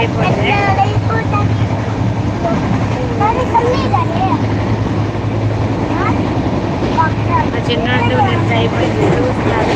I did not know that they would lose that.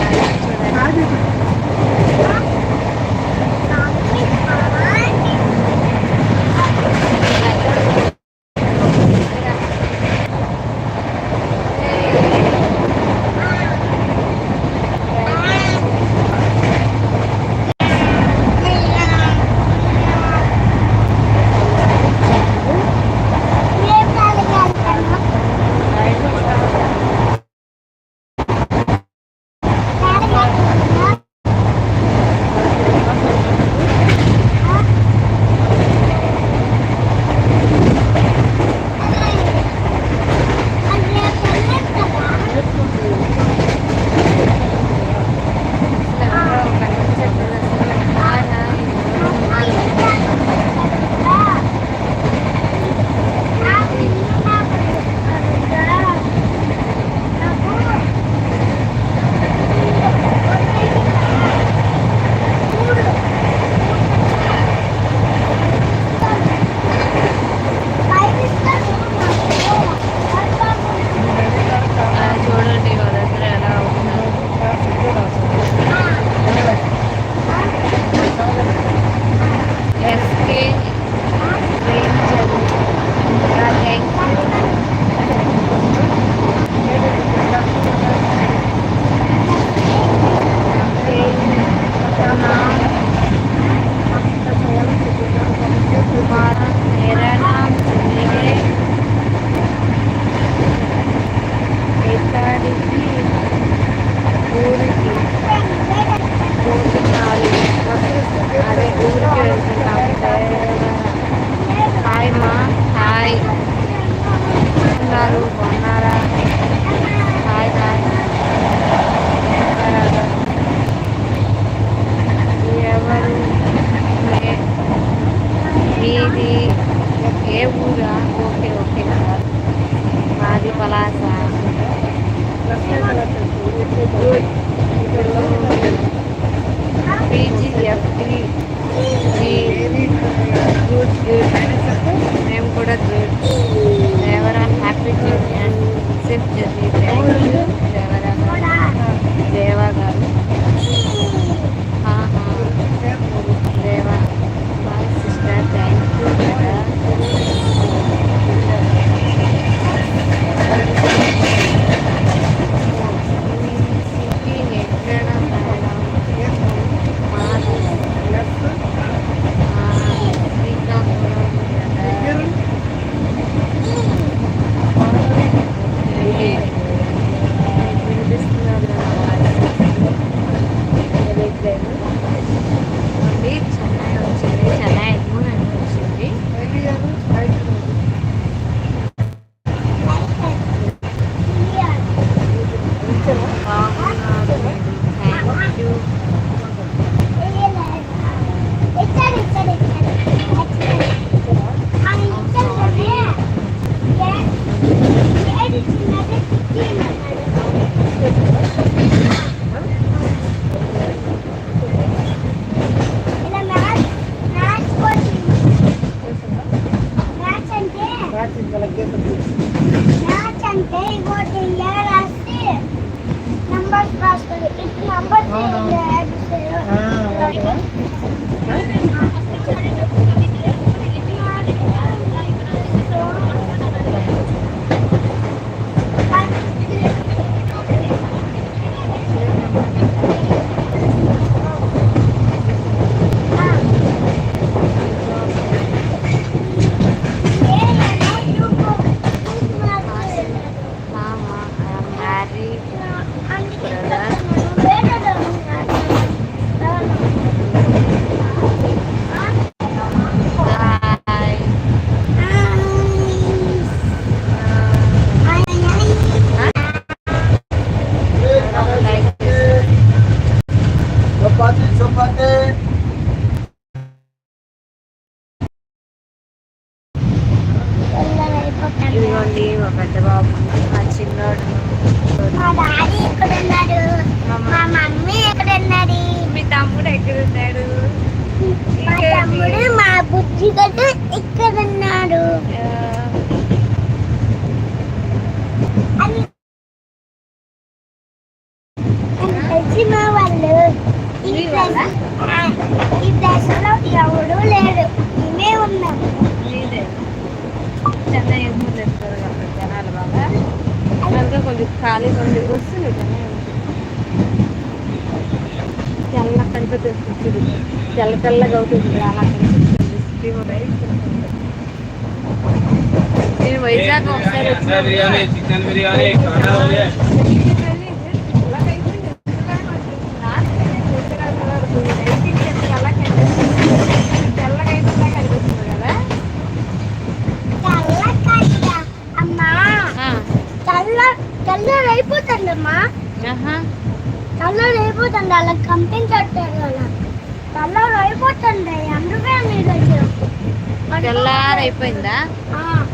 అవునా okay okay మాది Palasa. PGFT. Good good మేము కూడా good దేవర్ on happy journey and safe journey. Thank you Devara Deva గారు. నేను Vizag chicken biryani అయిపోతుందమ్మా colour అయిపోతుంది అలా కంపెనీ కట్టారు అలా. కలర్ తెల్లారైపోయిందా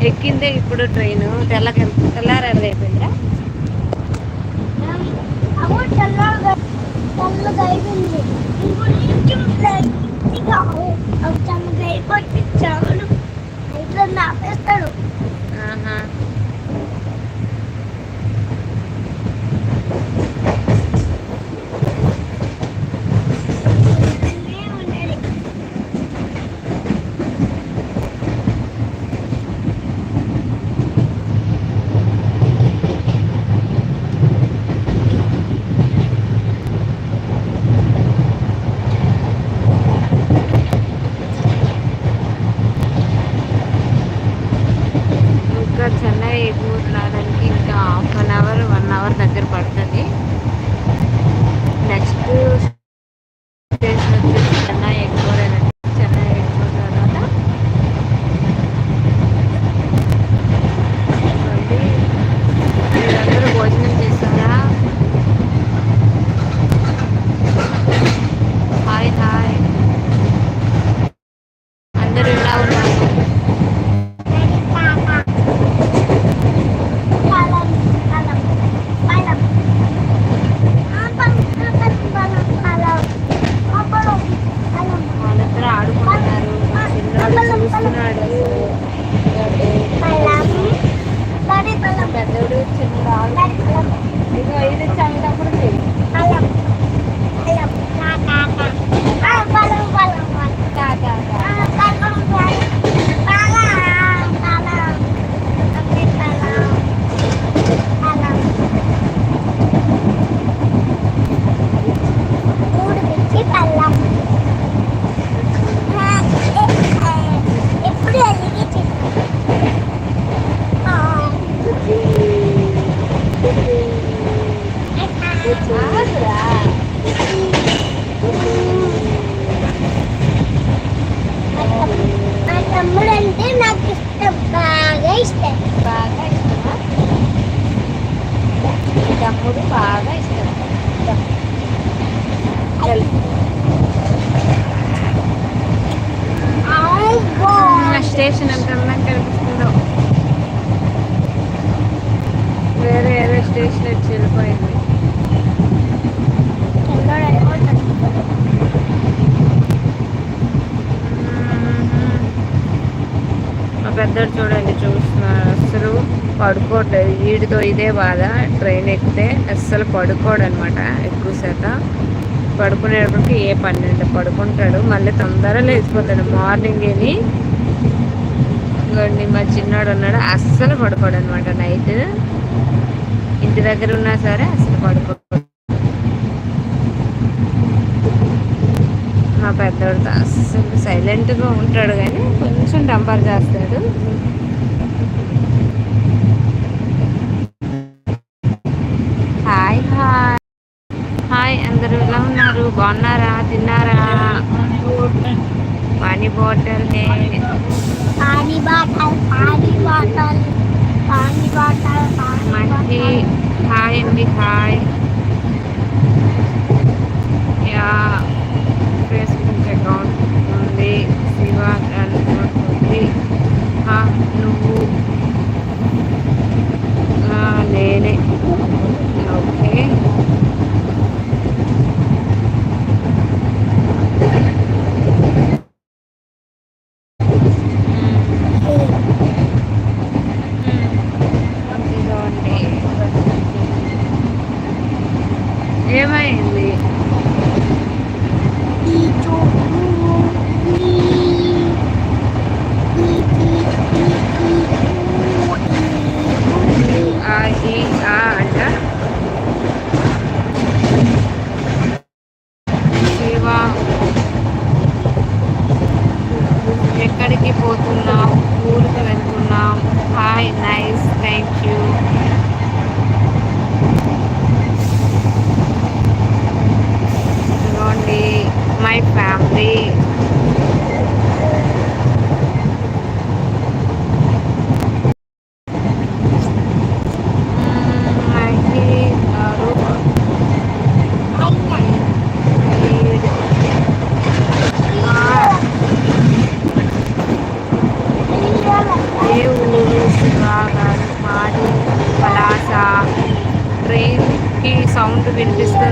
ఎక్కిందే ఇప్పుడు ట్రైన్. తెల్ల తెల్లారది అయిపోయిందా? ఇంకొంచెం బాగా ఇష్టం బాగా ఇష్టమా? తమ్ముడు బాగా ఇష్టం. స్టేషన్ ఎంత అందంగా కనిపిస్తుందో. వేరే ఏదో స్టేషన్ వచ్చి వెళ్ళిపోయింది. పెద్దోడు చూడండి చూస్తున్నారు అస్సలు పడుకోవట్లేదు వీడితో ఇదే బాధ. ట్రైన్ ఎక్కితే అస్సలు పడుకోడు అనమాట ఎక్కువ శాతం. పడుకునేటప్పటికి ఏ పన్నెండు పడుకుంటాడు. మళ్ళీ తొందరగా లేచిపోతాడు. మార్నింగ్ ఏమి? ఇంకోండి మా చిన్నాడు ఉన్నాడు. అస్సలు పడుకోడు అనమాట నైట్. ఇంటి దగ్గర ఉన్నా సరే అస్సలు పడుకోడు మా పెద్దోడు అస్సలు సైలెంట్గా ఉంటాడు కానీ కొంచెం డంబర్ చేస్తాడు. ఏమైంది ఈ చూపు ఈ ఈ ఈ ఈ ఆ ఈ ఆ అంట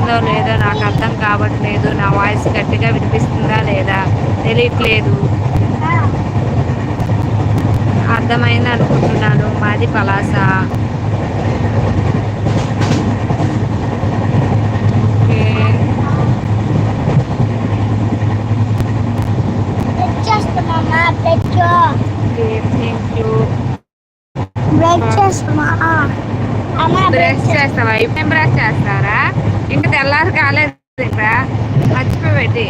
వినిపిస్తుందో లేదో నాకు అర్థం కావట్లేదు. నా వాయిస్ గట్టిగా వినిపిస్తుందా లేదా? తెలియట్లేదు అర్థమైంది అనుకుంటున్నాను. మాది పలాస. బ్రష్ చేస్తావా? ఇప్పుడు బ్రష్ చేస్తారా? ఇంకా తెల్లారి కాలేదు ఇంకా మర్చిపోయి పెట్టి.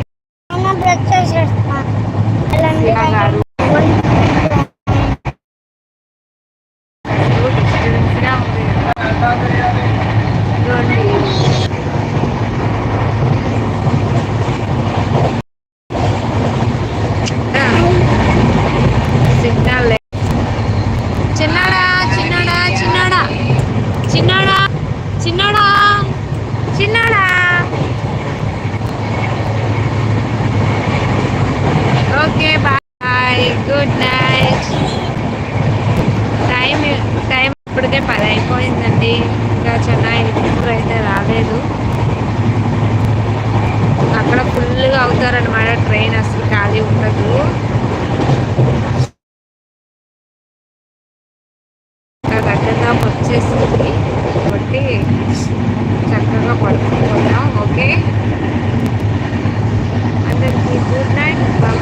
ఫుల్గా అవుతారనమాట ట్రైన్ అసలు ఖాళీ ఉండదు. దగ్గరగా వచ్చేసింది. కాబట్టి చక్కగా పడుకుంటున్నాం ఓకే? అందరికీ గుడ్ నైట్. బాగా